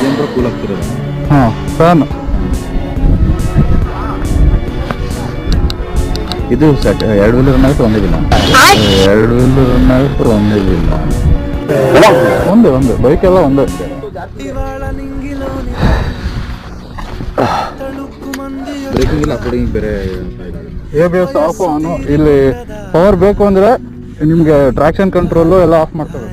ಜನರು ಕೂಲ್ ಆಗ್ತಿರೋದು ಹಾಂ ಫ್ಯಾನ್. ಇದು ಸೆಟ್ ಎರಡು ವೀಲರ್ ಒಂದೇ ದಿನ ಎರಡು ವೀಲರ್ ರನ್ ಆಗುತ್ತೆ ಒಂದೇ ದಿನ ಒಂದೇ ಒಂದೇ ಬೈಕ್ ಎಲ್ಲ ಒಂದೇ. ಬ್ರೇಕಿಂಗ್ ಇಲ್ಲ ಅಪ್ಲೋಡಿಂಗ್ ಬೇರೆ ಎ ಬಿ ಎಸ್ ಆಫ್ ಆನು ಇಲ್ಲಿ ಪವರ್ ಬೇಕು ಅಂದ್ರೆ ನಿಮಗೆ ಟ್ರಾಕ್ಷನ್ ಕಂಟ್ರೋಲು ಎಲ್ಲ ಆಫ್ ಮಾಡ್ತಾರೆ